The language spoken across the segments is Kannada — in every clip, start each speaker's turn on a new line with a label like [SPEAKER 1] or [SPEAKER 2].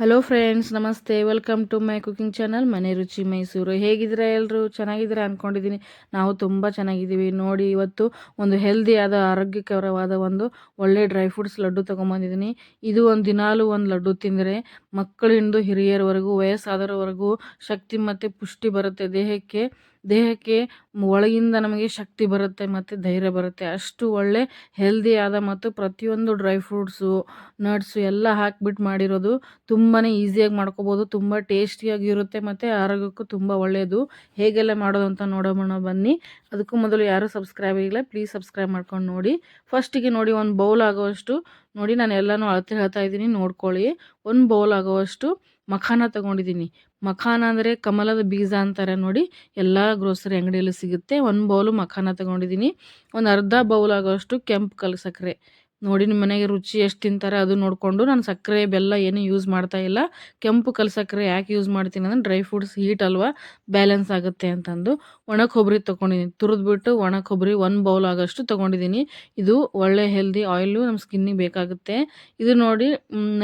[SPEAKER 1] ಹಲೋ ಫ್ರೆಂಡ್ಸ್ ನಮಸ್ತೆ welcome to my cooking channel ಮನೆ ರುಚಿ ಮೈಸೂರು ಹೇಗಿದ್ದೀರಾ ಎಲ್ಲರೂ ಚೆನ್ನಾಗಿದ್ದೀರಾ ಅಂದ್ಕೊಂಡಿದ್ದೀನಿ ನಾವು ತುಂಬ ಚೆನ್ನಾಗಿದ್ದೀವಿ. ನೋಡಿ, ಇವತ್ತು ಒಂದು ಹೆಲ್ದಿಯಾದ ಆರೋಗ್ಯಕರವಾದ ಒಂದು ಒಳ್ಳೆ ಡ್ರೈ ಫ್ರೂಟ್ಸ್ ಲಡ್ಡು ತೊಗೊಂಬಂದಿದ್ದೀನಿ. ಇದು ಒಂದು ದಿನಾಲು ಒಂದು ಲಡ್ಡು ತಿಂದರೆ ಮಕ್ಕಳಿಂದ ಹಿರಿಯರವರೆಗೂ, ವಯಸ್ಸಾದವರವರೆಗೂ ಶಕ್ತಿ ಮತ್ತು ಪುಷ್ಟಿ ಬರುತ್ತೆ ದೇಹಕ್ಕೆ. ದೇಹಕ್ಕೆ ಒಳಗಿಂದ ನಮಗೆ ಶಕ್ತಿ ಬರುತ್ತೆ ಮತ್ತು ಧೈರ್ಯ ಬರುತ್ತೆ. ಅಷ್ಟು ಒಳ್ಳೆ ಹೆಲ್ದಿಯಾದ ಮತ್ತು ಪ್ರತಿಯೊಂದು ಡ್ರೈ ಫ್ರೂಟ್ಸು ನಟ್ಸು ಎಲ್ಲ ಹಾಕಿಬಿಟ್ಟು ಮಾಡಿರೋದು ತುಂಬಾ ಈಸಿಯಾಗಿ ಮಾಡ್ಕೋಬೋದು. ತುಂಬ ಟೇಸ್ಟಿಯಾಗಿ ಇರುತ್ತೆ ಮತ್ತು ಆರೋಗ್ಯಕ್ಕೂ ತುಂಬ ಒಳ್ಳೆಯದು ಹೇಗೆಲ್ಲ ಮಾಡೋದು ಅಂತ ನೋಡೋಣ ಬನ್ನಿ. ಅದಕ್ಕೂ ಮೊದಲು ಯಾರು ಸಬ್ಸ್ಕ್ರೈಬ್ ಆಗಿಲ್ಲ ಪ್ಲೀಸ್ ಸಬ್ಸ್ಕ್ರೈಬ್ ಮಾಡ್ಕೊಂಡು ನೋಡಿ. ಫಸ್ಟಿಗೆ ನೋಡಿ ಒಂದು ಬೌಲ್ ಆಗೋವಷ್ಟು ನೋಡಿ ನಾನು ಎಲ್ಲನೂ ಅಳತೆ ಹೇಳ್ತಾ ಇದ್ದೀನಿ, ನೋಡ್ಕೊಳ್ಳಿ. ಒಂದು ಬೌಲ್ ಆಗೋವಷ್ಟು ಮಖಾನ ತಗೊಂಡಿದ್ದೀನಿ ಮಖಾನ ಅಂದರೆ ಕಮಲದ ಬೀಜ ಅಂತಾರೆ ನೋಡಿ. ಎಲ್ಲ ಗ್ರೋಸರಿ ಅಂಗಡಿಯಲ್ಲೂ ಸಿಗುತ್ತೆ. ಒಂದು ಬೌಲು ಮಖಾನ ತಗೊಂಡಿದ್ದೀನಿ ಒಂದು ಅರ್ಧ ಬೌಲ್ ಆಗೋಷ್ಟು ಕೆಂಪು ಕಲ್ಲು ಸಕ್ಕರೆ ನೋಡಿ ನಿಮ್ಮ ಮನೆಗೆ ರುಚಿ ಎಷ್ಟು ತಿಂತಾರೆ ಅದು ನೋಡಿಕೊಂಡು ನಾನು ಸಕ್ಕರೆ, ಬೆಲ್ಲ ಏನೂ ಯೂಸ್ ಮಾಡ್ತಾ ಇಲ್ಲ. ಕೆಂಪು ಕಲ್ ಸಕ್ಕರೆ ಯಾಕೆ ಯೂಸ್ ಮಾಡ್ತೀನಿ ಅಂದರೆ ಡ್ರೈ ಫ್ರೂಟ್ಸ್ ಹೀಟ್ ಅಲ್ವಾ ಬ್ಯಾಲೆನ್ಸ್ ಆಗುತ್ತೆ ಅಂತಂದು. ಒಣ ಕೊಬ್ಬರಿ ತೊಗೊಂಡಿದ್ದೀನಿ ತುರಿದ್ಬಿಟ್ಟು ಒಣ ಕೊಬ್ಬರಿ ಒನ್ ಬೌಲ್ ಆಗೋಷ್ಟು ತೊಗೊಂಡಿದ್ದೀನಿ ಇದು ಒಳ್ಳೆ ಹೆಲ್ದಿ ಆಯಿಲು ನಮ್ಮ ಸ್ಕಿನ್ನಿಗೆ ಬೇಕಾಗುತ್ತೆ. ಇದು ನೋಡಿ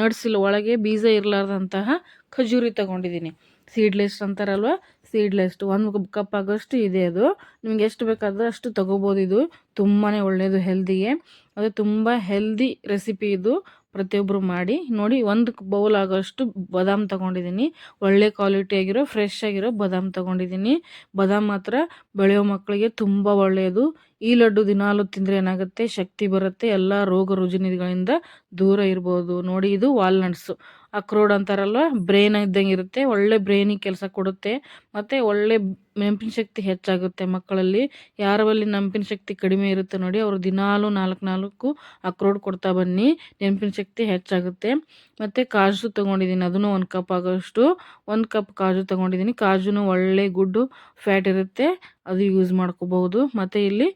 [SPEAKER 1] ನಡ್ಸಿಲ್ಲ ಒಳಗೆ ಬೀಜ ಇರಲಾರ್ದಂತಹ ಖಜೂರಿ ತೊಗೊಂಡಿದ್ದೀನಿ ಸೀಡ್ಲೆಸ್ ಅಂತಾರಲ್ವ? ಸೀಡ್ಲೆಸ್ಟ್ ಒಂದು ಕಪ್ ಆಗೋಷ್ಟು ಇದೆ ಅದು. ನಿಮ್ಗೆ ಎಷ್ಟು ಬೇಕಾದರೂ ಅಷ್ಟು ತೊಗೋಬೋದು. ಇದು ತುಂಬಾ ಒಳ್ಳೆಯದು ಹೆಲ್ದಿಗೆ. ಅದು ತುಂಬ ಹೆಲ್ದಿ ರೆಸಿಪಿ ಇದು. ಪ್ರತಿಯೊಬ್ಬರು ಮಾಡಿ ನೋಡಿ, ಒಂದು ಬೌಲ್ ಆಗೋಷ್ಟು ಬಾದಾಮ್ ತೊಗೊಂಡಿದ್ದೀನಿ. ಒಳ್ಳೆ ಕ್ವಾಲಿಟಿಯಾಗಿರೋ ಫ್ರೆಶ್ ಆಗಿರೋ ಬಾದಾಮ್ ತೊಗೊಂಡಿದ್ದೀನಿ. ಬಾದಾಮ್ ಮಾತ್ರ ಬೆಳೆಯೋ ಮಕ್ಕಳಿಗೆ ತುಂಬ ಒಳ್ಳೆಯದು ಈ ಲಡ್ಡು ದಿನಾಲು ತಿಂದರೆ ಏನಾಗುತ್ತೆ? ಶಕ್ತಿ ಬರುತ್ತೆ. ಎಲ್ಲ ರೋಗ ರುಜಿನಗಳಿಂದ ದೂರ ಇರ್ಬೋದು. ನೋಡಿ, ಇದು ವಾಲ್ನಟ್ಸು. ಅಕ್ರೋಡ್ ಅಂತಾರಲ್ವ? ಬ್ರೈನ್ ಇದ್ದಂಗೆ ಇರುತ್ತೆ. ಒಳ್ಳೆ ಬ್ರೈನಿಗೆ ಕೆಲಸ ಕೊಡುತ್ತೆ. ಮತ್ತು ಒಳ್ಳೆ ನೆನಪಿನ ಶಕ್ತಿ ಹೆಚ್ಚಾಗುತ್ತೆ ಮಕ್ಕಳಲ್ಲಿ. ಯಾರ ಬಳಿ ನೆನಪಿನ ಶಕ್ತಿ ಕಡಿಮೆ ಇರುತ್ತೆ ನೋಡಿ, ಅವರು ದಿನಾಲು ನಾಲ್ಕು ನಾಲ್ಕು ಅಕ್ರೋಡ್ ಕೊಡ್ತಾ ಬನ್ನಿ. ನೆನಪಿನ ಶಕ್ತಿ ಹೆಚ್ಚಾಗುತ್ತೆ. ಮತ್ತು ಕಾಜು ತೊಗೊಂಡಿದ್ದೀನಿ. ಅದನ್ನು ಒಂದು ಕಪ್ ಆಗೋಷ್ಟು. ಒಂದು ಕಪ್ ಕಾಜು ತೊಗೊಂಡಿದ್ದೀನಿ. ಕಾಜುನು ಒಳ್ಳೆ ಗುಡ್ಡು ಫ್ಯಾಟ್ ಇರುತ್ತೆ. ಅದು ಯೂಸ್ ಮಾಡ್ಕೋಬಹುದು. ಮತ್ತು ಇಲ್ಲಿ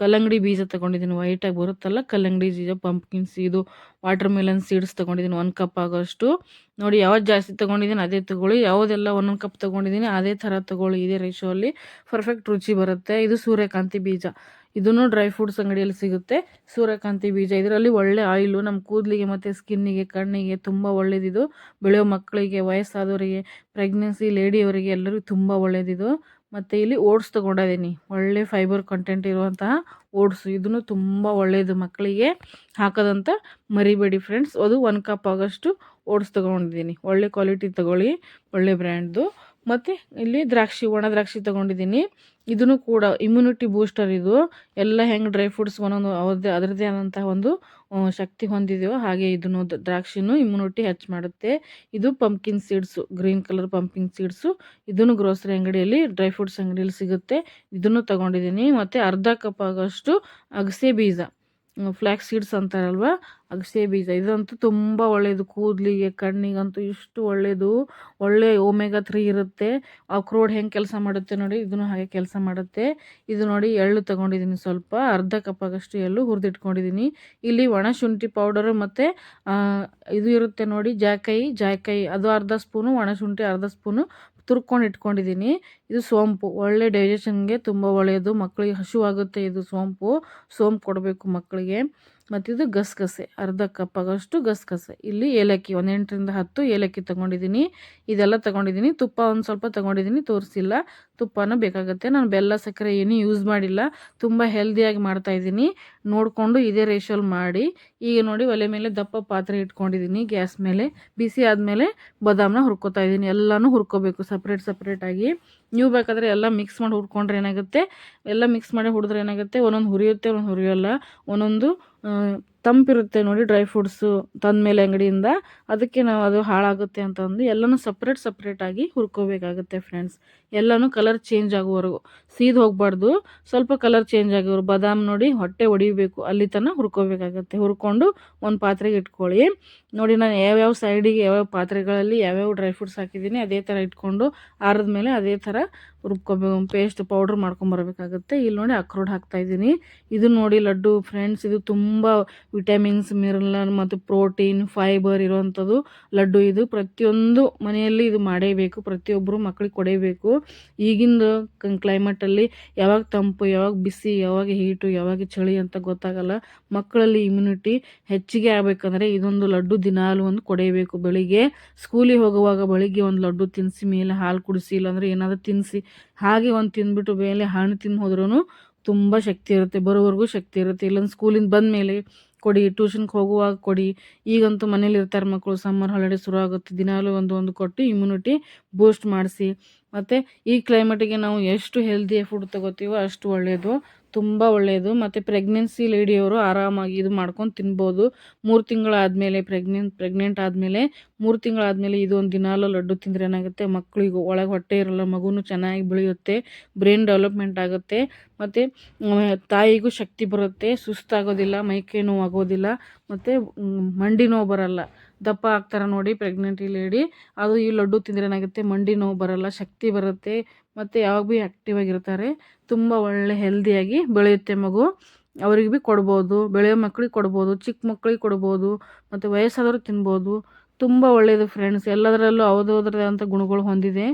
[SPEAKER 1] ಕಲ್ಲಂಗಡಿ ಬೀಜ ತೊಗೊಂಡಿದ್ದೀನಿ. ವೈಟಾಗಿ ಬರುತ್ತಲ್ಲ, ಕಲ್ಲಂಗಡಿ ಬೀಜ ಪಂಪ್ಕಿನ್ ಇದು ವಾಟರ್ ಮೆಲನ್ ಸೀಡ್ಸ್ ತೊಗೊಂಡಿದ್ದೀನಿ. ಒಂದು ಕಪ್ ಆಗೋಷ್ಟು. ನೋಡಿ, ಯಾವ್ದು ಜಾಸ್ತಿ ತೊಗೊಂಡಿದ್ದೀನಿ, ಅದೇ ತೊಗೊಳ್ಳಿ. ಯಾವುದೆಲ್ಲ ಒಂದೊಂದು ಕಪ್ ತೊಗೊಂಡಿದ್ದೀನಿ, ಅದೇ ಥರ ತೊಗೊಳ್ಳಿ. ಇದೇ ರೇಷೋಲ್ಲಿ ಪರ್ಫೆಕ್ಟ್ ರುಚಿ ಬರುತ್ತೆ. ಇದು ಸೂರ್ಯಕಾಂತಿ ಬೀಜ. ಇದನ್ನು ಡ್ರೈ ಫ್ರೂಟ್ಸ್ ಅಂಗಡಿಯಲ್ಲಿ ಸಿಗುತ್ತೆ. ಸೂರ್ಯಕಾಂತಿ ಬೀಜ. ಇದರಲ್ಲಿ ಒಳ್ಳೆ ಆಯಿಲು ನಮ್ಮ ಕೂದಲಿಗೆ ಮತ್ತು ಸ್ಕಿನ್ನಿಗೆ ಕಣ್ಣಿಗೆ ತುಂಬ ಒಳ್ಳೆಯದಿದು ಬೆಳೆಯೋ ಮಕ್ಕಳಿಗೆ, ವಯಸ್ಸಾದವರಿಗೆ ಪ್ರೆಗ್ನೆನ್ಸಿ ಲೇಡಿಯವರಿಗೆ ಎಲ್ಲರಿಗೂ ತುಂಬ ಒಳ್ಳೆಯದಿದು ಮತ್ತು ಇಲ್ಲಿ ಓಟ್ಸ್ ತೊಗೊಂಡಿದ್ದೀನಿ. ಒಳ್ಳೆ ಫೈಬರ್ ಕಂಟೆಂಟ್ ಇರುವಂತಹ ಓಟ್ಸು. ಇದನ್ನು ತುಂಬ ಒಳ್ಳೆಯದು ಮಕ್ಕಳಿಗೆ ಹಾಕೋದಂತ ಮರಿಬೇಡಿ ಫ್ರೆಂಡ್ಸ್ ಅದು ಒನ್ ಕಪ್ ಆಗೋಷ್ಟು ಓಟ್ಸ್ ತೊಗೊಂಡಿದ್ದೀನಿ. ಒಳ್ಳೆ ಕ್ವಾಲಿಟಿ ತೊಗೊಳ್ಳಿ. ಒಳ್ಳೆ ಬ್ರ್ಯಾಂಡ್ದು ಮತ್ತು ಇಲ್ಲಿ ದ್ರಾಕ್ಷಿ, ಒಣ ದ್ರಾಕ್ಷಿ ತೊಗೊಂಡಿದ್ದೀನಿ. ಇದನ್ನು ಕೂಡ ಇಮ್ಯುನಿಟಿ ಬೂಸ್ಟರ್ ಇದು. ಎಲ್ಲ ಹೆಂಗೆ ಡ್ರೈ ಫ್ರೂಟ್ಸ್ ಒಂದೊಂದು ಅವ್ರದ್ದೇ ಅದರದ್ದೇ ಆದಂತಹ ಒಂದು ಶಕ್ತಿ ಹೊಂದಿದೆಯೋ ಹಾಗೆ ಇದನ್ನು ದ್ರಾಕ್ಷಿನೂ ಇಮ್ಯುನಿಟಿ ಹೆಚ್ಚು ಮಾಡುತ್ತೆ. ಇದು pumpkin seeds green colour pumpkin seeds ಇದನ್ನು ಗ್ರೋಸರಿ ಅಂಗಡಿಯಲ್ಲಿ ಡ್ರೈ ಫ್ರೂಟ್ಸ್ ಅಂಗಡಿಯಲ್ಲಿ ಸಿಗುತ್ತೆ. ಇದನ್ನು ತೊಗೊಂಡಿದ್ದೀನಿ. ಮತ್ತು ಅರ್ಧ ಕಪ್ ಆಗೋಷ್ಟು ಅಗಸೆ ಬೀಜ. ಫ್ಲ್ಯಾಕ್ಸ್ ಸೀಡ್ಸ್ ಅಂತಾರಲ್ವ? ಅಗಸೆ ಬೀಜ. ಇದಂತೂ ತುಂಬ ಒಳ್ಳೆಯದು ಕೂದಲಿಗೆ, ಕಣ್ಣಿಗಂತೂ ಇಷ್ಟು ಒಳ್ಳೆಯದು ಒಳ್ಳೆ ಓಮೆಗಾ ತ್ರೀ ಇರುತ್ತೆ. ಅಕ್ರೋಡ್ ಹೆಂಗೆ ಕೆಲಸ ಮಾಡುತ್ತೆ ನೋಡಿ, ಇದನ್ನು ಹಾಗೆ ಕೆಲಸ ಮಾಡುತ್ತೆ. ಇದು ನೋಡಿ, ಎಳ್ಳು ತಗೊಂಡಿದ್ದೀನಿ ಸ್ವಲ್ಪ. ಅರ್ಧ ಕಪ್ ಆಗಷ್ಟು ಎಳ್ಳು ಹುರಿದಿಟ್ಕೊಂಡಿದ್ದೀನಿ. ಇಲ್ಲಿ ಒಣ ಶುಂಠಿ ಪೌಡರು ಮತ್ತು ಇದು ಇರುತ್ತೆ ನೋಡಿ ಜಾಕಾಯಿ ಜಾಯ್ಕಾಯಿ ಅದು ಅರ್ಧ ಸ್ಪೂನು ಒಣ ಶುಂಠಿ ಅರ್ಧ ಸ್ಪೂನು ತುರ್ಕೊಂಡು ಇಟ್ಕೊಂಡಿದ್ದೀನಿ. ಇದು ಸೋಂಪು. ಒಳ್ಳೆ ಡೈಜೆಷನ್ಗೆ ತುಂಬ ಒಳ್ಳೆಯದು. ಮಕ್ಕಳಿಗೆ ಹಸಿವಾಗುತ್ತೆ ಇದು ಸೋಂಪು. ಸೋಂಪು ಕೊಡಬೇಕು ಮಕ್ಕಳಿಗೆ. ಮತ್ತಿದು ಗಸಗಸೆ. ಅರ್ಧ ಕಪ್ ಆಗೋಷ್ಟು ಗಸಗಸೆ. ಇಲ್ಲಿ ಏಲಕ್ಕಿ, ಒಂದು ಎಂಟರಿಂದ ಹತ್ತು ಏಲಕ್ಕಿ ತೊಗೊಂಡಿದ್ದೀನಿ. ಇದೆಲ್ಲ ತೊಗೊಂಡಿದ್ದೀನಿ. ತುಪ್ಪ ಒಂದು ಸ್ವಲ್ಪ ತೊಗೊಂಡಿದ್ದೀನಿ. ತೋರಿಸಿಲ್ಲ. ತುಪ್ಪನೂ ಬೇಕಾಗುತ್ತೆ. ನಾನು ಬೆಲ್ಲ, ಸಕ್ಕರೆ ಏನೂ ಯೂಸ್ ಮಾಡಿಲ್ಲ. ತುಂಬ ಹೆಲ್ದಿಯಾಗಿ ಮಾಡ್ತಾಯಿದ್ದೀನಿ ನೋಡಿಕೊಂಡು ಇದೇ ರೇಷಲ್ಲಿ ಮಾಡಿ. ಈಗ ನೋಡಿ ಒಲೆ ಮೇಲೆ ದಪ್ಪ ಪಾತ್ರೆ ಇಟ್ಕೊಂಡಿದ್ದೀನಿ. ಗ್ಯಾಸ್ ಮೇಲೆ. ಬಿಸಿ ಆದಮೇಲೆ ಬಾದಾಮನ್ನ ಹುರ್ಕೋತಾ ಇದ್ದೀನಿ. ಎಲ್ಲನೂ ಹುರ್ಕೋಬೇಕು ಸಪ್ರೇಟ್ ಸಪ್ರೇಟಾಗಿ ನೀವು ಬೇಕಾದರೆ ಎಲ್ಲ ಮಿಕ್ಸ್ ಮಾಡಿ ಹುರ್ಕೊಂಡ್ರೆ ಏನಾಗುತ್ತೆ? ಎಲ್ಲ ಮಿಕ್ಸ್ ಮಾಡಿ ಹುಡಿದ್ರೆ ಏನಾಗುತ್ತೆ? ಒಂದೊಂದು ಹುರಿಯುತ್ತೆ, ಒಂದೊಂದು ಹುರಿಯೋಲ್ಲ. ಒಂದೊಂದು ತಂಪಿರುತ್ತೆ ನೋಡಿ ಡ್ರೈ ಫ್ರೂಟ್ಸು ತಂದಮೇಲೆ ಅಂಗಡಿಯಿಂದ. ಅದಕ್ಕೆ ನಾವು ಅದು ಹಾಳಾಗುತ್ತೆ ಅಂತಂದು ಎಲ್ಲನೂ ಸಪ್ರೇಟ್ ಸಪ್ರೇಟಾಗಿ ಹುರ್ಕೋಬೇಕಾಗುತ್ತೆ ಫ್ರೆಂಡ್ಸ್ ಎಲ್ಲನೂ ಕಲರ್ ಚೇಂಜ್ ಆಗುವವರೆಗೂ. ಸೀದ್ ಹೋಗಬಾರ್ದು. ಸ್ವಲ್ಪ ಕಲರ್ ಚೇಂಜ್ ಆಗೋರು ಬಾದಾಮ್ ನೋಡಿ ಹೊಟ್ಟೆ ಹೊಡಿಬೇಕು ಅಲ್ಲಿ ತನಕ ಹುರ್ಕೋಬೇಕಾಗುತ್ತೆ. ಹುರ್ಕೊಂಡು ಒಂದು ಪಾತ್ರೆಗೆ ಇಟ್ಕೊಳ್ಳಿ. ನೋಡಿ ನಾನು ಯಾವ್ಯಾವ ಸೈಡಿಗೆ ಯಾವ್ಯಾವ ಪಾತ್ರೆಗಳಲ್ಲಿ ಯಾವ್ಯಾವ ಡ್ರೈ ಫ್ರೂಟ್ಸ್ ಹಾಕಿದ್ದೀನಿ ಅದೇ ಥರ ಇಟ್ಕೊಂಡು ಆರದ ಮೇಲೆ ಅದೇ ಥರ ರುಬ್ಕೋಬೇಕು ಪೇಸ್ಟ್ ಪೌಡ್ರ್ ಮಾಡ್ಕೊಂಬರ್ಬೇಕಾಗುತ್ತೆ ಇಲ್ಲಿ ನೋಡಿ ಅಕ್ರೋಡ್ ಹಾಕ್ತಾಯಿದ್ದೀನಿ ಇದು ನೋಡಿ ಲಡ್ಡು ಫ್ರೆಂಡ್ಸ್ ಇದು ತುಂಬ ವಿಟಮಿನ್ಸ್, ಮಿನರಲ್ ಮತ್ತು ಪ್ರೋಟೀನ್, ಫೈಬರ್ ಇರುವಂಥದ್ದು ಲಡ್ಡು. ಇದು ಪ್ರತಿಯೊಂದು ಮನೆಯಲ್ಲಿ ಇದು ಮಾಡೇಬೇಕು, ಪ್ರತಿಯೊಬ್ಬರು ಮಕ್ಕಳಿಗೆ ಕೊಡೇಬೇಕು. ಈಗಿಂದು ಕ್ಲೈಮೇಟಲ್ಲಿ ಯಾವಾಗ ತಂಪು, ಯಾವಾಗ ಬಿಸಿ, ಯಾವಾಗ ಹೀಟು ಯಾವಾಗ ಚಳಿ ಅಂತ ಗೊತ್ತಾಗಲ್ಲ. ಮಕ್ಕಳಲ್ಲಿ ಇಮ್ಯುನಿಟಿ ಹೆಚ್ಚಿಗೆ ಆಗಬೇಕಂದ್ರೆ ಇದೊಂದು ಲಡ್ಡು ದಿನಾಲು ಒಂದು ಕೊಡೇಬೇಕು. ಬೆಳಿಗ್ಗೆ ಸ್ಕೂಲಿಗೆ ಹೋಗುವಾಗ ಬೆಳಿಗ್ಗೆ ಒಂದು ಲಡ್ಡು ತಿನ್ನಿಸಿ ಮೇಲೆ ಹಾಲು ಕುಡಿಸಿ, ಇಲ್ಲಾಂದ್ರೆ ಏನಾದರೂ ತಿನ್ನಿಸಿ ಹಾಗೆ ಒಂದು ತಿಂದ್ಬಿಟ್ಟು ಮೇಲೆ ಹಣ್ಣು ತಿಂದು ಹೋದ್ರೂ ತುಂಬ ಶಕ್ತಿ ಇರುತ್ತೆ, ಬರೋವರೆಗೂ ಶಕ್ತಿ ಇರುತ್ತೆ. ಇಲ್ಲಾಂದ್ರೆ ಸ್ಕೂಲಿಂದ ಬಂದ ಮೇಲೆ ಕೊಡಿ ಟ್ಯೂಷನ್ಗೆ ಹೋಗುವಾಗ ಕೊಡಿ. ಈಗಂತೂ ಮನೇಲಿ ಇರ್ತಾರೆ ಮಕ್ಕಳು ಸಮ್ಮರ್ ಹಾಲಿಡೇ ಶುರು ಆಗುತ್ತೆ ದಿನಾಲೂ ಒಂದು ಒಂದು ಕೊಟ್ಟು ಇಮ್ಯುನಿಟಿ ಬೂಸ್ಟ್ ಮಾಡಿಸಿ. ಮತ್ತು ಈ ಕ್ಲೈಮೇಟಿಗೆ ನಾವು ಎಷ್ಟು ಹೆಲ್ದಿ ಫುಡ್ ತಗೋತೀವೋ ಅಷ್ಟು ಒಳ್ಳೆಯದು ತುಂಬ ಒಳ್ಳೆಯದು ಮತ್ತು ಪ್ರೆಗ್ನೆನ್ಸಿ ಲೇಡಿಯವರು ಆರಾಮಾಗಿ ಇದು ಮಾಡ್ಕೊಂಡು ತಿನ್ಬೋದು. ಮೂರು ತಿಂಗಳಾದಮೇಲೆ ಪ್ರೆಗ್ನೆಂಟ್ ಪ್ರೆಗ್ನೆಂಟ್ ಆದಮೇಲೆ ಮೂರು ತಿಂಗಳಾದಮೇಲೆ ಇದು ಒಂದು ದಿನಾಲು ಲಡ್ಡು ತಿಂದರೆ ಏನಾಗುತ್ತೆ? ಮಕ್ಕಳಿಗೂ ಒಳಗೆ ಹೊಟ್ಟೆ ಇರಲ್ಲ, ಮಗುನೂ ಚೆನ್ನಾಗಿ ಬೆಳೆಯುತ್ತೆ ಬ್ರೈನ್ ಡೆವಲಪ್ಮೆಂಟ್ ಆಗುತ್ತೆ. ಮತ್ತು ತಾಯಿಗೂ ಶಕ್ತಿ ಬರುತ್ತೆ, ಸುಸ್ತಾಗೋದಿಲ್ಲ, ಮೈಕೈ ನೋವು ಆಗೋದಿಲ್ಲ, ಮತ್ತು ಮಂಡಿ ನೋವು ಬರಲ್ಲ. ದಪ್ಪ ಆಗ್ತಾರೆ ನೋಡಿ ಪ್ರೆಗ್ನೆಂಟ್ ಲೇಡಿ ಅದು ಈ ಲಡ್ಡು ತಿಂದರೆ ಏನಾಗುತ್ತೆ? ಮಂಡಿ ನೋವು ಬರಲ್ಲ, ಶಕ್ತಿ ಬರುತ್ತೆ, ಮತ್ತು ಯಾವಾಗ ಭೀ ಆ್ಯಕ್ಟಿವ್ ಆಗಿರ್ತಾರೆ. ತುಂಬ ಒಳ್ಳೆ ಹೆಲ್ದಿಯಾಗಿ ಬೆಳೆಯುತ್ತೆ ಮಗು. ಅವ್ರಿಗೆ ಭೀ ಕೊಡ್ಬೋದು, ಬೆಳೆಯೋ ಮಕ್ಳಿಗೆ ಕೊಡ್ಬೋದು ಚಿಕ್ಕ ಮಕ್ಳಿಗೆ ಕೊಡ್ಬೋದು, ಮತ್ತು ವಯಸ್ಸಾದವರು ತಿನ್ಬೋದು. ತುಂಬ ಒಳ್ಳೆಯದು ಫ್ರೆಂಡ್ಸ್ ಎಲ್ಲದರಲ್ಲೂ ಅಂತ ಗುಣಗಳು ಹೊಂದಿದೆ.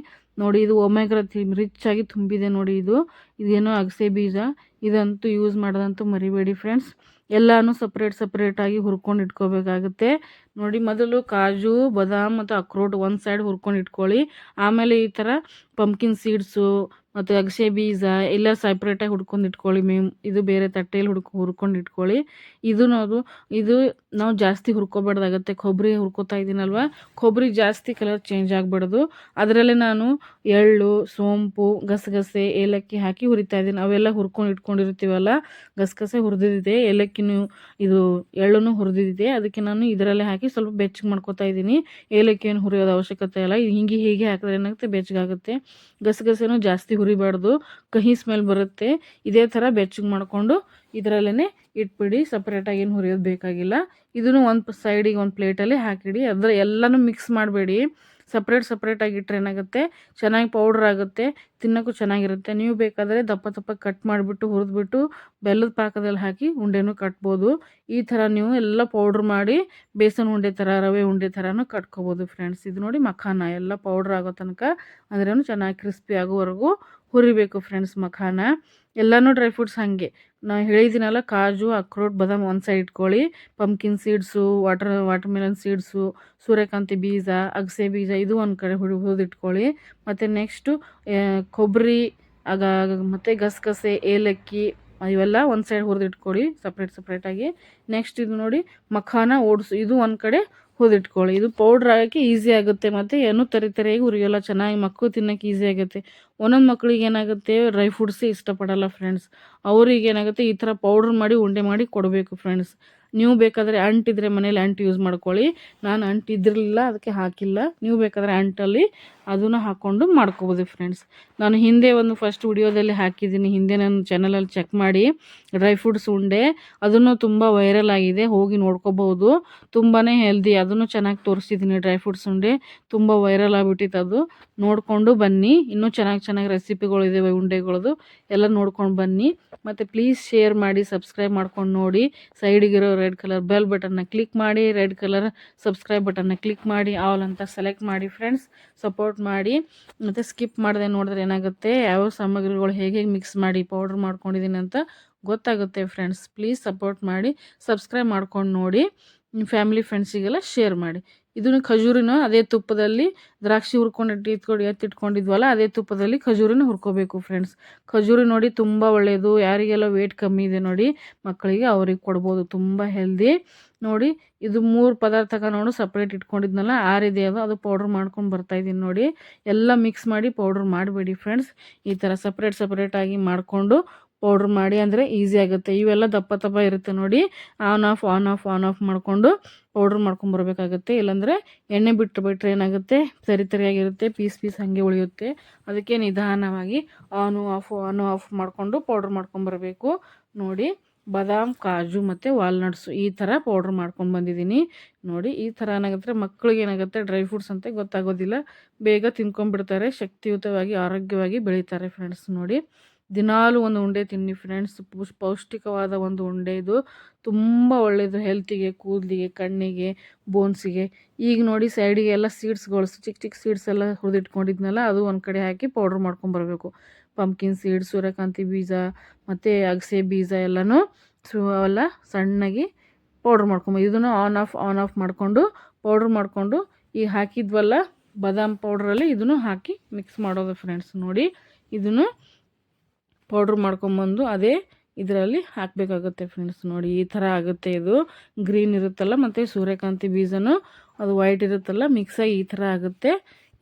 [SPEAKER 1] ನೋಡಿ, ಇದು ಒಮೆಗ್ರ ರಿಚ್ ಆಗಿ ತುಂಬಿದೆ ನೋಡಿ ಇದು. ಇದೇನೋ ಅಗಸೆ ಬೀಜ. ಇದಂತೂ ಯೂಸ್ ಮಾಡೋದಂತೂ ಮರಿಬೇಡಿ ಫ್ರೆಂಡ್ಸ್ ಎಲ್ಲನೂ ಸಪ್ರೇಟ್ ಸಪ್ರೇಟಾಗಿ ಹುರ್ಕೊಂಡು ಇಟ್ಕೋಬೇಕಾಗುತ್ತೆ. ನೋಡಿ, ಮೊದಲು ಕಾಜು, ಬದಾಮ್ ಮತ್ತು ಅಕ್ರೋಟ್ ಒಂದು ಸೈಡ್ ಹುರ್ಕೊಂಡು ಇಟ್ಕೊಳ್ಳಿ. ಆಮೇಲೆ ಈ ಥರ ಪಂಪ್ಕಿನ್ ಸೀಡ್ಸು ಮತ್ತು ಅಗಸೆ ಬೀಜ ಎಲ್ಲ ಸಪ್ರೇಟಾಗಿ ಹುಡ್ಕೊಂಡು ಇಟ್ಕೊಳ್ಳಿ ಮೇಮ್ ಇದು ಬೇರೆ ತಟ್ಟೆಯಲ್ಲಿ ಹುಡ್ಕೊ ಹುರ್ಕೊಂಡು ಇಟ್ಕೊಳ್ಳಿ. ಇದು ಅದು ಇದು ನಾವು ಜಾಸ್ತಿ ಹುರ್ಕೋಬಾರ್ದಾಗತ್ತೆ ಕೊಬ್ಬರಿ ಹುರ್ಕೋತಾ ಇದ್ದೀನಲ್ವ ಕೊಬ್ಬರಿ ಜಾಸ್ತಿ ಕಲರ್ ಚೇಂಜ್ ಆಗಬಾರ್ದು. ಅದರಲ್ಲೇ ನಾನು ಎಳ್ಳು, ಸೋಂಪು, ಗಸಗಸೆ, ಏಲಕ್ಕಿ ಹಾಕಿ ಹುರಿತಾ ಇದ್ದೀನಿ. ಅವೆಲ್ಲ ಹುರ್ಕೊಂಡು ಇಟ್ಕೊಂಡಿರ್ತೀವಲ್ಲ, ಗಸಗಸೆ ಹುರಿದಿದೆ ಏಲಕ್ಕಿನೂ ಇದು ಎಳ್ಳನ್ನು ಹುರಿದಿದೆ ಅದಕ್ಕೆ ನಾನು ಇದರಲ್ಲೇ ಹಾಕಿ ಸ್ವಲ್ಪ ಬೆಚ್ಚಗೆ ಮಾಡ್ಕೊತಾ ಇದ್ದೀನಿ. ಏಲಕ್ಕಿಯನ್ನು ಹುರಿಯೋದು ಅವಶ್ಯಕತೆ ಇಲ್ಲ. ಹಿಂಗೆ ಹೀಗೆ ಹಾಕಿದ್ರೆ ಏನಾಗುತ್ತೆ? ಬೆಚ್ಚಗಾಗುತ್ತೆ. ಗಸಗಸೆನೂ ಜಾಸ್ತಿ ಹುರಿಬಾರ್ದು. ಕಹಿ ಸ್ಮೆಲ್ ಬರುತ್ತೆ. ಇದೇ ಥರ ಬೆಚ್ಚಗೆ ಮಾಡಿಕೊಂಡು ಇದರಲ್ಲೇ ಇಟ್ಬಿಡಿ ಸಪ್ರೇಟಾಗಿ ಏನು ಹುರಿಯೋದು ಬೇಕಾಗಿಲ್ಲ. ಇದನ್ನು ಒಂದು ಸೈಡಿಗೆ ಒಂದು ಪ್ಲೇಟಲ್ಲಿ ಹಾಕಿಡಿ. ಅದರ ಎಲ್ಲನೂ ಮಿಕ್ಸ್ ಮಾಡಬೇಡಿ. ಸಪ್ರೇಟ್ ಸಪ್ರೇಟಾಗಿ ಇಟ್ಟರೆ ಏನಾಗುತ್ತೆ? ಚೆನ್ನಾಗಿ ಪೌಡ್ರ್ ಆಗುತ್ತೆ, ತಿನ್ನೋಕ್ಕೂ ಚೆನ್ನಾಗಿರುತ್ತೆ. ನೀವು ಬೇಕಾದರೆ ದಪ್ಪ ದಪ್ಪ ಕಟ್ ಮಾಡಿಬಿಟ್ಟು, ಹುರಿದ್ಬಿಟ್ಟು, ಬೆಲ್ಲದ ಪಾಕದಲ್ಲಿ ಹಾಕಿ ಉಂಡೆನೂ ಕಟ್ಬೋದು. ಈ ಥರ ನೀವು ಎಲ್ಲ ಪೌಡ್ರ್ ಮಾಡಿ, ಬೇಸನ್ ಉಂಡೆ ಥರ, ರವೆ ಉಂಡೆ ಥರನೂ ಕಟ್ಕೋಬೋದು ಫ್ರೆಂಡ್ಸ್ ಇದು ನೋಡಿ ಮಖಾನ. ಎಲ್ಲ ಪೌಡ್ರ್ ಆಗೋ ತನಕ ಅಂದ್ರೂ ಚೆನ್ನಾಗಿ ಕ್ರಿಸ್ಪಿ ಆಗೋವರೆಗೂ ಹುರಿಬೇಕು ಫ್ರೆಂಡ್ಸ್ ಮಖಾನ. ಎಲ್ಲನೂ ಡ್ರೈ ಫ್ರೂಟ್ಸ್ ಹಾಗೆ. ನಾನು ಹೇಳಿದ್ದೀನಲ್ಲ, ಕಾಜು ಅಕ್ರೋಟ್ ಬದಾಮ್ ಒಂದು ಸೈಡ್ ಇಟ್ಕೊಳ್ಳಿ. Pumpkin seeds water watermelon seeds ಸೂರ್ಯಕಾಂತಿ ಬೀಜ, ಅಗಸೆ ಬೀಜ, ಇದು ಒಂದು ಕಡೆ ಹುಡಿ, ಹುರಿದಿಟ್ಕೊಳ್ಳಿ. ಮತ್ತು ನೆಕ್ಸ್ಟು ಕೊಬ್ಬರಿ ಆಗ ಮತ್ತು ಗಸಗಸೆ, ಏಲಕ್ಕಿ, ಇವೆಲ್ಲ ಒಂದು ಸೈಡ್ ಹುರಿದಿಟ್ಕೊಳ್ಳಿ ಸಪ್ರೇಟ್ ಸಪ್ರೇಟಾಗಿ ನೆಕ್ಸ್ಟ್ ಇದು ನೋಡಿ, ಮಖಾನ ಓಡಿಸು, ಇದು ಒಂದು ಕಡೆ ಹುರಿದಿಟ್ಕೊಳ್ಳಿ ಇದು ಪೌಡ್ರ್ ಹಾಕಿ ಈಸಿ ಆಗುತ್ತೆ. ಮತ್ತು ಏನು ತರಿ ತರಿಯಾಗಿ ಉರಿಯೋಲ್ಲ ಚೆನ್ನಾಗಿ ಮಕ್ಕಳು ತಿನ್ನೋಕೆ ಈಸಿ ಆಗುತ್ತೆ. ಒಂದೊಂದು ಮಕ್ಕಳಿಗೆ ಏನಾಗುತ್ತೆ? ಡ್ರೈ ಫುಡ್ಸೇ ಇಷ್ಟಪಡಲ್ಲ ಫ್ರೆಂಡ್ಸ್ ಅವ್ರಿಗೆ ಏನಾಗುತ್ತೆ? ಈ ಥರ ಪೌಡ್ರ್ ಮಾಡಿ, ಉಂಡೆ ಮಾಡಿ ಕೊಡಬೇಕು ಫ್ರೆಂಡ್ಸ್ ನೀವು ಬೇಕಾದರೆ ಅಂಟಿದ್ರೆ ಮನೇಲಿ ಅಂಟು ಯೂಸ್ ಮಾಡ್ಕೊಳ್ಳಿ. ನಾನು ಅಂಟು ಇದ್ದಿರಲಿಲ್ಲ, ಅದಕ್ಕೆ ಹಾಕಿಲ್ಲ. ನೀವು ಬೇಕಾದರೆ ಅಂಟಲ್ಲಿ ಅದನ್ನು ಹಾಕ್ಕೊಂಡು ಮಾಡ್ಕೋಬೋದು ಫ್ರೆಂಡ್ಸ್ ನಾನು ಹಿಂದೆ ಒಂದು ಫಸ್ಟ್ ವಿಡಿಯೋದಲ್ಲಿ ಹಾಕಿದ್ದೀನಿ. ಹಿಂದೆ ನನ್ನ ಚಾನಲಲ್ಲಿ ಚೆಕ್ ಮಾಡಿ ಡ್ರೈ ಫ್ರೂಟ್ಸ್ ಉಂಡೆ. ಅದನ್ನು ತುಂಬ ವೈರಲ್ ಆಗಿದೆ. ಹೋಗಿ ನೋಡ್ಕೋಬೋದು ತುಂಬಾ ಹೆಲ್ದಿ ಅದನ್ನು ಚೆನ್ನಾಗಿ ತೋರಿಸಿದ್ದೀನಿ ಡ್ರೈ ಫ್ರೂಟ್ಸ್ ಉಂಡೆ. ತುಂಬ ವೈರಲ್ ಆಗಿಬಿಟ್ಟಿತ್ತು ಅದು. ನೋಡಿಕೊಂಡು ಬನ್ನಿ. ಇನ್ನೂ ಚೆನ್ನಾಗಿ ಚೆನ್ನಾಗಿ ರೆಸಿಪಿಗಳಿದ್ದಾವೆ ಉಂಡೆಗಳದು. ಎಲ್ಲ ನೋಡ್ಕೊಂಡು ಬನ್ನಿ. ಮತ್ತು ಪ್ಲೀಸ್ ಶೇರ್ ಮಾಡಿ ಸಬ್ಸ್ಕ್ರೈಬ್ ಮಾಡ್ಕೊಂಡು ನೋಡಿ. ಸೈಡಿಗಿರೋ ರೆಡ್ ಕಲರ್ ಬೆಲ್ ಬಟನ್ನ ಕ್ಲಿಕ್ ಮಾಡಿ. ರೆಡ್ ಕಲರ್ ಸಬ್ಸ್ಕ್ರೈಬ್ ಬಟನ್ನ ಕ್ಲಿಕ್ ಮಾಡಿ. ಆಲ್ ಅಂತ ಸೆಲೆಕ್ಟ್ ಮಾಡಿ ಫ್ರೆಂಡ್ಸ್ ಸಪೋರ್ಟ್ ಮಾಡಿ ಮತ್ತು ಸ್ಕಿಪ್ ಮಾಡದೆ ನೋಡಿದ್ರೆ ಏನಾಗುತ್ತೆ? ಯಾವ ಸಾಮಗ್ರಿಗಳು ಹೇಗೆ ಹೇಗೆ ಮಿಕ್ಸ್ ಮಾಡಿ ಪೌಡ್ರ್ ಮಾಡ್ಕೊಂಡಿದ್ದೀನಿ ಅಂತ ಗೊತ್ತಾಗುತ್ತೆ ಫ್ರೆಂಡ್ಸ್ ಪ್ಲೀಸ್ ಸಪೋರ್ಟ್ ಮಾಡಿ ಸಬ್ಸ್ಕ್ರೈಬ್ ಮಾಡ್ಕೊಂಡು ನೋಡಿ, ನಿಮ್ಮ ಫ್ಯಾಮಿಲಿ ಫ್ರೆಂಡ್ಸಿಗೆಲ್ಲ ಶೇರ್ ಮಾಡಿ. ಇದನ್ನು ಖಜೂರಿನ ಅದೇ ತುಪ್ಪದಲ್ಲಿ ದ್ರಾಕ್ಷಿ ಹುರ್ಕೊಂಡು ಇಟ್ಕೊಂಡು ಎತ್ತಿಟ್ಕೊಂಡಿದ್ವಲ್ಲ ಅದೇ ತುಪ್ಪದಲ್ಲಿ ಖಜೂರಿನ ಹುರ್ಕೋಬೇಕು ಫ್ರೆಂಡ್ಸ್ ಖಜೂರಿ ನೋಡಿ ತುಂಬ ಒಳ್ಳೆಯದು ಯಾರಿಗೆಲ್ಲ ವೇಟ್ ಕಮ್ಮಿ ಇದೆ ನೋಡಿ ಮಕ್ಕಳಿಗೆ ಅವ್ರಿಗೆ ಕೊಡ್ಬೋದು. ತುಂಬ ಹೆಲ್ದಿ ನೋಡಿ, ಇದು ಮೂರು ಪದಾರ್ಥಕ ನೋಡು ಸಪ್ರೇಟ್ ಇಟ್ಕೊಂಡಿದ್ನಲ್ಲ ಆರಿದೆ ಅದು ಅದು ಪೌಡ್ರ್ ಮಾಡ್ಕೊಂಡು ಬರ್ತಾಯಿದ್ದೀನಿ ನೋಡಿ. ಎಲ್ಲ ಮಿಕ್ಸ್ ಮಾಡಿ ಪೌಡ್ರ್ ಮಾಡಬೇಡಿ ಫ್ರೆಂಡ್ಸ್ ಈ ಥರ ಸಪ್ರೇಟ್ ಸಪ್ರೇಟಾಗಿ ಮಾಡಿಕೊಂಡು ಪೌಡ್ರ್ ಮಾಡಿ ಅಂದರೆ ಈಸಿ ಆಗುತ್ತೆ. ಇವೆಲ್ಲ ದಪ್ಪ ದಪ್ಪ ಇರುತ್ತೆ ನೋಡಿ. On, off on off on, off ಮಾಡಿಕೊಂಡು ಪೌಡ್ರ್ ಮಾಡ್ಕೊಂಬರ್ಬೇಕಾಗುತ್ತೆ ಇಲ್ಲಾಂದರೆ ಎಣ್ಣೆ ಬಿಟ್ಟು ಬಿಟ್ಟರೆ ಏನಾಗುತ್ತೆ? ಸರಿ ಸರಿಯಾಗಿರುತ್ತೆ, ಪೀಸ್ ಪೀಸ್ ಹಾಗೆ ಉಳಿಯುತ್ತೆ. ಅದಕ್ಕೆ ನಿಧಾನವಾಗಿ ಆನು, ಆಫ್ ಆನು, ಆಫ್ ಮಾಡಿಕೊಂಡು ಪೌಡ್ರ್ ಮಾಡ್ಕೊಂಬರ್ಬೇಕು ನೋಡಿ, ಬಾದಾಮ್, ಕಾಜು ಮತ್ತು ವಾಲ್ನಟ್ಸು ಈ ಥರ ಪೌಡ್ರ್ ಮಾಡ್ಕೊಂಡು ಬಂದಿದ್ದೀನಿ. ನೋಡಿ, ಈ ಥರ ಏನಾಗುತ್ತೆ? ಮಕ್ಕಳಿಗೆ ಏನಾಗುತ್ತೆ? ಡ್ರೈ ಫ್ರೂಟ್ಸ್ ಅಂತ ಗೊತ್ತಾಗೋದಿಲ್ಲ. ಬೇಗ ತಿನ್ಕೊಂಡ್ಬಿಡ್ತಾರೆ. ಶಕ್ತಿಯುತವಾಗಿ, ಆರೋಗ್ಯವಾಗಿ ಬೆಳೀತಾರೆ ಫ್ರೆಂಡ್ಸ್ ನೋಡಿ. ದಿನಾಲು ಒಂದು ಉಂಡೆ ತಿನ್ನಿ ಫ್ರೆಂಡ್ಸ್ ಪುಷ್, ಪೌಷ್ಟಿಕವಾದ ಒಂದು ಉಂಡೆ ಇದು. ತುಂಬ ಒಳ್ಳೆಯದು ಹೆಲ್ತಿಗೆ ಕೂದಲಿಗೆ, ಕಣ್ಣಿಗೆ ಬೋನ್ಸಿಗೆ ಈಗ ನೋಡಿ ಸೈಡಿಗೆ ಎಲ್ಲ ಸೀಡ್ಸ್ಗಳು ಚಿಕ್ಕ ಚಿಕ್ಕ ಸೀಡ್ಸ್ ಎಲ್ಲ ಹುರಿದಿಟ್ಕೊಂಡಿದ್ನಲ್ಲ, ಅದು ಒಂದು ಕಡೆ ಹಾಕಿ ಪೌಡ್ರ್ ಮಾಡ್ಕೊಂಬರ್ಬೇಕು ಪಂಪ್ಕಿನ್ ಸೀಡ್ ಸೂರ್ಯಕಾಂತಿ ಬೀಜ, ಮತ್ತು ಅಗಸೆ ಬೀಜ ಎಲ್ಲನೂ. ಸು ಅವೆಲ್ಲ ಸಣ್ಣಗೆ ಪೌಡ್ರ್ ಮಾಡ್ಕೊಂಬ ಇದನ್ನು ಆನ್ ಆಫ್ ಆನ್ ಆಫ್ ಮಾಡಿಕೊಂಡು ಪೌಡ್ರ್ ಮಾಡಿಕೊಂಡು ಈಗ ಹಾಕಿದ್ವಲ್ಲ, ಬಾದಾಮ್ ಪೌಡ್ರಲ್ಲಿ ಇದನ್ನು ಹಾಕಿ ಮಿಕ್ಸ್ ಮಾಡೋದು ಫ್ರೆಂಡ್ಸ್ ನೋಡಿ, ಇದನ್ನು ಪೌಡ್ರ್ ಮಾಡ್ಕೊಂಬಂದು ಅದೇ ಇದರಲ್ಲಿ ಹಾಕಬೇಕಾಗುತ್ತೆ ಫ್ರೆಂಡ್ಸ್ ನೋಡಿ. ಈ ಥರ ಆಗುತ್ತೆ ಇದು. ಗ್ರೀನ್ ಇರುತ್ತಲ್ಲ ಮತ್ತು ಸೂರ್ಯಕಾಂತಿ ಬೀಜನೂ ಅದು ವೈಟ್ ಇರುತ್ತಲ್ಲ ಮಿಕ್ಸಾಗಿ ಈ ಥರ ಆಗುತ್ತೆ.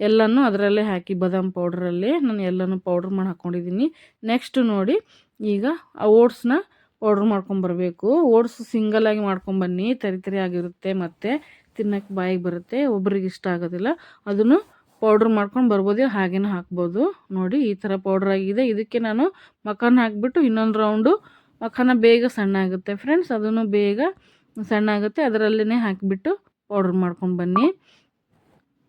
[SPEAKER 1] ಎಲ್ಲನೂ ಅದರಲ್ಲೇ ಹಾಕಿ ಬಾದಾಮ್ ಪೌಡ್ರಲ್ಲಿ ನಾನು ಎಲ್ಲನೂ ಪೌಡ್ರ್ ಮಾಡಿ ಹಾಕ್ಕೊಂಡಿದ್ದೀನಿ ನೆಕ್ಸ್ಟ್ ನೋಡಿ, ಈಗ ಆ ಓಟ್ಸ್ನ ಪೌಡ್ರ್ ಮಾಡ್ಕೊಂಬರ್ಬೇಕು ಓಟ್ಸ್ ಸಿಂಗಲಾಗಿ ಮಾಡ್ಕೊಂಬನ್ನಿ ತರಿ ತರಿ ಆಗಿರುತ್ತೆ ಮತ್ತು ತಿನ್ನೋಕ್ಕೆ ಬಾಯಿಗೆ ಬರುತ್ತೆ. ಒಬ್ರಿಗೆ ಇಷ್ಟ ಆಗೋದಿಲ್ಲ. ಅದನ್ನು ಪೌಡ್ರ್ ಮಾಡ್ಕೊಂಡು ಬರ್ಬೋದು ಹಾಗೇನೂ ಹಾಕ್ಬೋದು. ನೋಡಿ, ಈ ಥರ ಪೌಡ್ರ್ ಆಗಿದೆ. ಇದಕ್ಕೆ ನಾನು ಮಖಾನ ಹಾಕಿಬಿಟ್ಟು ಇನ್ನೊಂದು ರೌಂಡು ಮಖಾನ ಬೇಗ ಸಣ್ಣ ಆಗುತ್ತೆ ಫ್ರೆಂಡ್ಸ್ ಅದನ್ನು ಬೇಗ ಸಣ್ಣ ಆಗುತ್ತೆ. ಅದರಲ್ಲೇ ಹಾಕಿಬಿಟ್ಟು ಪೌಡ್ರ್ ಮಾಡ್ಕೊಂಡು ಬನ್ನಿ.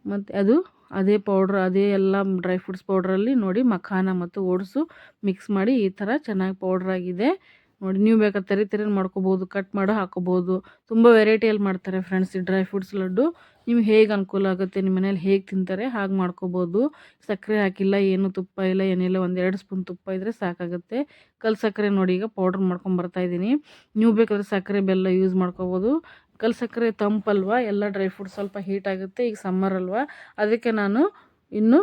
[SPEAKER 1] ಮತ್ತು ಅದು ಅದೇ ಪೌಡ್ರ್ ಅದೇ ಎಲ್ಲ ಡ್ರೈ ಫ್ರೂಟ್ಸ್ ಪೌಡ್ರಲ್ಲಿ ನೋಡಿ ಮಖಾನ ಮತ್ತು ಓಡಿಸು ಮಿಕ್ಸ್ ಮಾಡಿ ಈ ಥರ ಚೆನ್ನಾಗಿ ಪೌಡ್ರ್ ಆಗಿದೆ. ನೋಡಿ, ನೀವು ಬೇಕಾದ ತರಿ ತರಿ ಮಾಡ್ಕೋಬೋದು ಕಟ್ ಮಾಡಿ ಹಾಕೋಬೋದು. ತುಂಬ ವೆರೈಟಿಯಲ್ಲಿ ಮಾಡ್ತಾರೆ ಫ್ರೆಂಡ್ಸ್ ಈ ಡ್ರೈ ಫ್ರೂಟ್ಸ್ ಲಡ್ಡು. ನಿಮ್ಗೆ ಹೇಗೆ ಅನುಕೂಲ ಆಗುತ್ತೆ ನಿಮ್ಮ ಮನೇಲಿ ಹೇಗೆ ತಿಂತಾರೆ, ಹಾಗೆ ಮಾಡ್ಕೋಬೋದು. ಸಕ್ಕರೆ ಹಾಕಿಲ್ಲ, ಏನು ತುಪ್ಪ ಇಲ್ಲ, ಏನಿಲ್ಲ, ಒಂದೆರಡು ಸ್ಪೂನ್ ತುಪ್ಪ ಇದ್ದರೆ ಸಾಕಾಗುತ್ತೆ. ಕಲ್ ಸಕ್ಕರೆ ನೋಡಿ, ಈಗ ಪೌಡ್ರ್ ಮಾಡ್ಕೊಂಡು ಬರ್ತಾಯಿದ್ದೀನಿ ನೀವು ಬೇಕಾದ್ರೆ ಸಕ್ಕರೆ, ಬೆಲ್ಲ ಯೂಸ್ ಮಾಡ್ಕೋಬೋದು. ಕಲ್ ಸಕ್ಕರೆ ತಂಪಲ್ವ? ಎಲ್ಲ ಡ್ರೈ ಫ್ರೂಟ್ಸ್ ಸ್ವಲ್ಪ ಹೀಟ್ ಆಗುತ್ತೆ, ಈಗ ಸಮ್ಮರ್ ಅಲ್ವಾ? ಅದಕ್ಕೆ ನಾನು ಇನ್ನು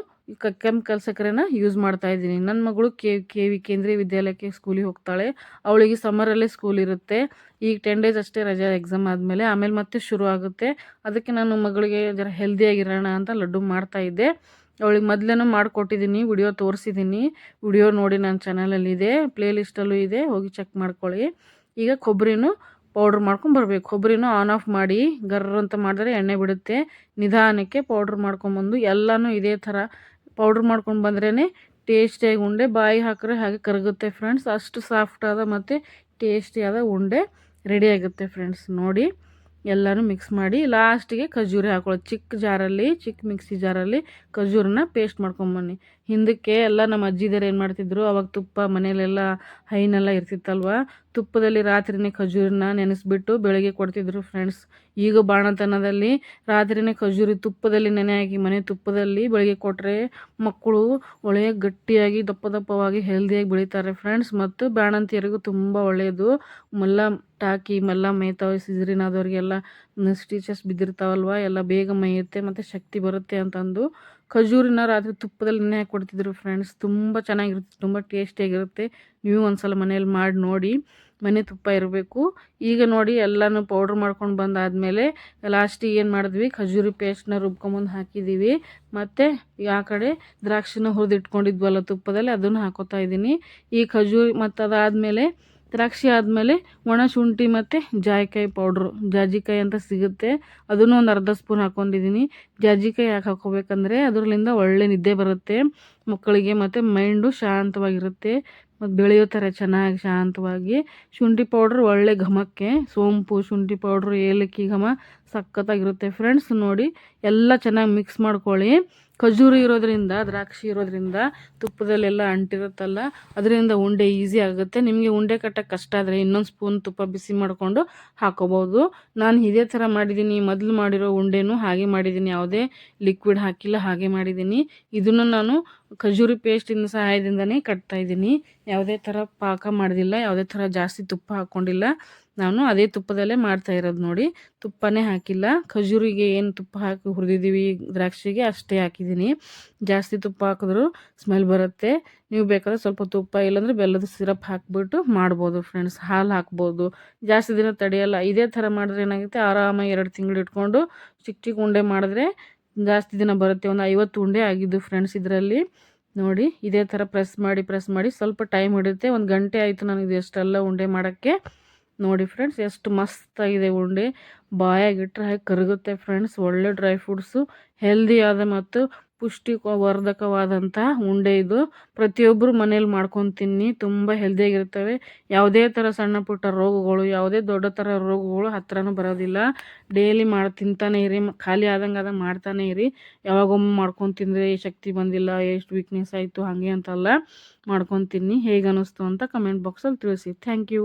[SPEAKER 1] ಕೆಂಪು ಸಕ್ಕರೆನ ಯೂಸ್ ಮಾಡ್ತಾ ಇದ್ದೀನಿ. ನನ್ನ ಮಗಳು ಕೆ ಕೆ ವಿ ಕೇಂದ್ರೀಯ ವಿದ್ಯಾಲಯಕ್ಕೆ ಸ್ಕೂಲಿಗೆ ಹೋಗ್ತಾಳೆ. ಅವಳಿಗೆ ಸಮ್ಮರಲ್ಲೇ ಸ್ಕೂಲ್ ಇರುತ್ತೆ. ಈಗ ಟೆನ್ ಡೇಸ್ ಅಷ್ಟೇ ರಜಾ ಎಕ್ಸಾಮ್ ಆದಮೇಲೆ, ಆಮೇಲೆ ಮತ್ತೆ ಶುರು ಆಗುತ್ತೆ. ಅದಕ್ಕೆ ನಾನು ಮಗಳಿಗೆ ಜರ ಹೆಲ್ದಿಯಾಗಿರೋಣ ಅಂತ ಲಡ್ಡು ಮಾಡ್ತಾ ಇದ್ದೆ. ಅವಳಿಗೆ ಮೊದಲೇನೂ ಮಾಡಿಕೊಟ್ಟಿದ್ದೀನಿ ವಿಡಿಯೋ ತೋರಿಸಿದ್ದೀನಿ ವಿಡಿಯೋ ನೋಡಿ ನನ್ನ ಚಾನಲಲ್ಲಿದೆ ಪ್ಲೇ ಲಿಸ್ಟಲ್ಲೂ ಇದೆ, ಹೋಗಿ ಚೆಕ್ ಮಾಡ್ಕೊಳ್ಳಿ. ಈಗ ಕೊಬ್ಬರಿನೂ ಪೌಡ್ರ್ ಮಾಡ್ಕೊಂಡು ಬರಬೇಕು. ಕೊಬ್ಬರಿನೂ ಆನ್ ಆಫ್ ಮಾಡಿ ಗರ್ರ ಅಂತ ಮಾಡಿದ್ರೆ ಎಣ್ಣೆ ಬಿಡುತ್ತೆ. ನಿಧಾನಕ್ಕೆ ಪೌಡ್ರ್ ಮಾಡ್ಕೊಂಬಂದು, ಎಲ್ಲನೂ ಇದೇ ಥರ ಪೌಡ್ರ್ ಮಾಡ್ಕೊಂಡು ಬಂದ್ರೇ ಟೇಸ್ಟಿಯಾಗಿ ಉಂಡೆ. ಬಾಯಿ ಹಾಕಿದ್ರೆ ಹಾಗೆ ಕರಗುತ್ತೆ ಫ್ರೆಂಡ್ಸ್ ಅಷ್ಟು ಸಾಫ್ಟ್ ಆದ ಮತ್ತು ಟೇಸ್ಟಿಯಾದ ಉಂಡೆ ರೆಡಿ ಆಗುತ್ತೆ ಫ್ರೆಂಡ್ಸ್ ನೋಡಿ, ಎಲ್ಲನೂ ಮಿಕ್ಸ್ ಮಾಡಿ ಲಾಸ್ಟಿಗೆ ಖಜೂರಿ ಹಾಕೊಳ್ಳೋದು. ಚಿಕ್ಕ ಜಾರಲ್ಲಿ, ಚಿಕ್ಕ ಮಿಕ್ಸಿ ಜಾರಲ್ಲಿ ಖಜೂರನ್ನ ಪೇಸ್ಟ್ ಮಾಡ್ಕೊಂಬನ್ನಿ ಹಿಂದಕ್ಕೆ ಎಲ್ಲ ನಮ್ಮ ಅಜ್ಜಿದರು ಏನು ಮಾಡ್ತಿದ್ರು? ಅವಾಗ ತುಪ್ಪ ಮನೇಲೆಲ್ಲ ಹೈನೆಲ್ಲ ಇರ್ತಿತ್ತಲ್ವ? ತುಪ್ಪದಲ್ಲಿ ರಾತ್ರಿನೇ ಖಜೂರನ್ನ ನೆನೆಸ್ಬಿಟ್ಟು ಬೆಳಗ್ಗೆ ಕೊಡ್ತಿದ್ರು ಫ್ರೆಂಡ್ಸ್ ಈಗ ಬಾಣತನದಲ್ಲಿ ರಾತ್ರಿನೇ ಖಜೂರಿ ತುಪ್ಪದಲ್ಲಿ ನೆನೆ ಹಾಕಿ ಮನೆ ತುಪ್ಪದಲ್ಲಿ ಬೆಳಗ್ಗೆ ಕೊಟ್ಟರೆ ಮಕ್ಕಳು ಒಳ್ಳೆಯ ಗಟ್ಟಿಯಾಗಿ, ದಪ್ಪ ದಪ್ಪವಾಗಿ ಹೆಲ್ದಿಯಾಗಿ ಬೆಳೀತಾರೆ ಫ್ರೆಂಡ್ಸ್ ಮತ್ತು ಬಾಣಂತಿಯರಿಗೂ ತುಂಬ ಒಳ್ಳೆಯದು. ಮಲ್ಲ ಟಾಕಿ, ಮಲ್ಲ ಮೇಯ್ತಾವೆ ಸಿಜರಿನಾದವ್ರಿಗೆಲ್ಲ ಸ್ಟಿಚಸ್ ಬಿದ್ದಿರ್ತಾವಲ್ವ? ಎಲ್ಲ ಬೇಗ ಮೇಯುತ್ತೆ, ಮತ್ತು ಶಕ್ತಿ ಬರುತ್ತೆ ಅಂತಂದು ಖಜೂರಿನ ರಾತ್ರಿ ತುಪ್ಪದಲ್ಲಿ ನೆನೆ ಹಾಕಿ ಕೊಡ್ತಿದ್ರು ಫ್ರೆಂಡ್ಸ್ ತುಂಬ ಚೆನ್ನಾಗಿರುತ್ತೆ, ತುಂಬ ಟೇಸ್ಟಿಯಾಗಿರುತ್ತೆ ನೀವು ಒಂದ್ಸಲ ಮನೇಲಿ ಮಾಡಿ ನೋಡಿ, ಮನೆ ತುಪ್ಪ ಇರಬೇಕು. ಈಗ ನೋಡಿ ಎಲ್ಲನೂ ಪೌಡ್ರ್ ಮಾಡ್ಕೊಂಡು ಬಂದಾದಮೇಲೆ ಲಾಸ್ಟಿಗೆ ಏನು ಮಾಡಿದ್ವಿ? ಖಜೂರಿ ಪೇಸ್ಟ್ನ ರುಬ್ಕೊಂಬಂದು ಹಾಕಿದ್ದೀವಿ ಮತ್ತು ಆ ಕಡೆ ದ್ರಾಕ್ಷಿನ ಹುರಿದಿಟ್ಕೊಂಡಿದ್ವಲ್ಲ ತುಪ್ಪದಲ್ಲಿ, ಅದನ್ನು ಹಾಕೋತಾ ಇದ್ದೀನಿ. ಈ ಖಜೂರಿ ಮತ್ತು ಅದಾದಮೇಲೆ ದ್ರಾಕ್ಷಿ ಆದಮೇಲೆ ಒಣ ಶುಂಠಿ ಮತ್ತು ಜಾಯಿಕಾಯಿ ಪೌಡ್ರು ಜಾಜಿಕಾಯಿ ಅಂತ ಸಿಗುತ್ತೆ. ಅದನ್ನು ಒಂದು ಅರ್ಧ ಸ್ಪೂನ್ ಹಾಕ್ಕೊಂಡಿದ್ದೀನಿ ಜಾಜಿಕಾಯಿ ಯಾಕೆ ಹಾಕೋಬೇಕಂದ್ರೆ ಅದರಲ್ಲಿಂದ ಒಳ್ಳೆ ನಿದ್ದೆ ಬರುತ್ತೆ. ಮಕ್ಕಳಿಗೆ ಮತ್ತು ಮೈಂಡು ಶಾಂತವಾಗಿರುತ್ತೆ. ಮತ್ತು ಬೆಳೆಯುತ್ತಾರೆ ಚೆನ್ನಾಗಿ ಶಾಂತವಾಗಿ. ಶುಂಠಿ ಪೌಡ್ರ್ ಒಳ್ಳೆ ಘಮಕ್ಕೆ, ಸೋಂಪು, ಶುಂಠಿ ಪೌಡ್ರು ಏಲಕ್ಕಿ ಘಮ ಸಖತ್ತಾಗಿರುತ್ತೆ. ಫ್ರೆಂಡ್ಸ್ ನೋಡಿ ಎಲ್ಲ ಚೆನ್ನಾಗಿ ಮಿಕ್ಸ್ ಮಾಡ್ಕೊಳ್ಳಿ. ಖಜೂರು ಇರೋದ್ರಿಂದ, ದ್ರಾಕ್ಷಿ ಇರೋದ್ರಿಂದ ತುಪ್ಪದಲ್ಲೆಲ್ಲ ಅಂಟಿರುತ್ತಲ್ಲ, ಅದರಿಂದ ಉಂಡೆ ಈಸಿ ಆಗುತ್ತೆ. ನಿಮಗೆ ಉಂಡೆ ಕಟ್ಟಕ್ಕೆ ಕಷ್ಟ ಆದರೆ ಇನ್ನೊಂದು ಸ್ಪೂನ್ ತುಪ್ಪ ಬಿಸಿ ಮಾಡಿಕೊಂಡು ಹಾಕೋಬೋದು ನಾನು ಇದೇ ಥರ ಮಾಡಿದ್ದೀನಿ ಮೊದಲು ಮಾಡಿರೋ ಉಂಡೆನೂ ಹಾಗೆ ಮಾಡಿದ್ದೀನಿ ಯಾವುದೇ ಲಿಕ್ವಿಡ್ ಹಾಕಿಲ್ಲ, ಹಾಗೆ ಮಾಡಿದ್ದೀನಿ ಇದನ್ನು ನಾನು ಖಜೂರಿ ಪೇಸ್ಟಿನ ಸಹಾಯದಿಂದನೇ ಕಟ್ತಾಯಿದ್ದೀನಿ ಯಾವುದೇ ಥರ ಪಾಕ ಮಾಡೋದಿಲ್ಲ, ಯಾವುದೇ ಥರ ಜಾಸ್ತಿ ತುಪ್ಪ ಹಾಕ್ಕೊಂಡಿಲ್ಲ ನಾನು ಅದೇ ತುಪ್ಪದಲ್ಲೇ ಮಾಡ್ತಾ ಇರೋದು ನೋಡಿ. ತುಪ್ಪನೇ ಹಾಕಿಲ್ಲ. ಖಜೂರಿಗೆ ಏನು ತುಪ್ಪ ಹಾಕಿ ಹುರಿದಿದ್ದೀವಿ ದ್ರಾಕ್ಷಿಗೆ ಅಷ್ಟೇ ಹಾಕಿದ್ದೀನಿ. ಜಾಸ್ತಿ ತುಪ್ಪ ಹಾಕಿದ್ರು ಸ್ಮೆಲ್ ಬರುತ್ತೆ. ನೀವು ಬೇಕಾದ್ರೆ ಸ್ವಲ್ಪ ತುಪ್ಪ ಇಲ್ಲಾಂದರೆ ಬೆಲ್ಲದ ಸಿರಪ್ ಹಾಕಿಬಿಟ್ಟು ಮಾಡ್ಬೋದು ಫ್ರೆಂಡ್ಸ್ ಹಾಲು ಹಾಕ್ಬೋದು. ಜಾಸ್ತಿ ದಿನ ತಡೆಯಲ್ಲ. ಇದೇ ಥರ ಮಾಡಿದ್ರೆ ಏನಾಗುತ್ತೆ? ಆರಾಮಾಗಿ ಎರಡು ತಿಂಗಳು ಇಟ್ಕೊಂಡು ಚಿಕ್ಕ ಚಿಕ್ಕ ಉಂಡೆ ಮಾಡಿದ್ರೆ ಜಾಸ್ತಿ ದಿನ ಬರುತ್ತೆ. ಒಂದು ಐವತ್ತು ಉಂಡೆ ಆಗಿದ್ದು ಫ್ರೆಂಡ್ಸ್ ಇದರಲ್ಲಿ. ನೋಡಿ, ಇದೇ ಥರ ಪ್ರೆಸ್ ಮಾಡಿ ಪ್ರೆಸ್ ಮಾಡಿ ಸ್ವಲ್ಪ ಟೈಮ್ ಹಿಡಿಯುತ್ತೆ. ಒಂದು ಗಂಟೆ ಆಯಿತು ನನಗೆ ಎಷ್ಟೆಲ್ಲ ಉಂಡೆ ಮಾಡೋಕ್ಕೆ. ನೋಡಿ ಫ್ರೆಂಡ್ಸ್ ಎಷ್ಟು ಮಸ್ತಾಗಿದೆ ಉಂಡೆ. ಬಾಯಾಗಿಟ್ಟರೆ ಹಾಗೆ ಕರಗುತ್ತೆ ಫ್ರೆಂಡ್ಸ್ ಒಳ್ಳೆ ಡ್ರೈ ಫ್ರೂಟ್ಸು ಹೆಲ್ದಿಯಾದ ಮತ್ತು ಪುಷ್ಟಿ ವರ್ಧಕವಾದಂಥ ಉಂಡೆ ಇದು. ಪ್ರತಿಯೊಬ್ಬರು ಮನೇಲಿ ಮಾಡ್ಕೊಂಡು ತಿನ್ನಿ ತುಂಬ ಹೆಲ್ದಿಯಾಗಿರ್ತವೆ ಯಾವುದೇ ಥರ ಸಣ್ಣ ಪುಟ್ಟ ರೋಗಗಳು, ಯಾವುದೇ ದೊಡ್ಡ ಥರ ರೋಗಗಳು ಹತ್ತಿರನೂ ಬರೋದಿಲ್ಲ. ಡೈಲಿ ಮಾಡಿ ತಿಂತಾನೆ ಇರಿ ಖಾಲಿ ಆದಂಗೆ ಆದಂಗೆ ಮಾಡ್ತಾನೆ ಇರಿ. ಯಾವಾಗೊಮ್ಮೆ ಮಾಡ್ಕೊಂಡು ತಿಂದರೆ ಶಕ್ತಿ ಬಂದಿಲ್ಲ, ಎಷ್ಟು ವೀಕ್ನೆಸ್ ಆಯಿತು, ಹಾಗೆ ಅಂತೆಲ್ಲ ಮಾಡ್ಕೊಂಡು ತಿನ್ನಿ. ಹೇಗೆ ಅನ್ನಿಸ್ತು ಅಂತ ಕಮೆಂಟ್ ಬಾಕ್ಸಲ್ಲಿ ತಿಳಿಸಿ. Thank you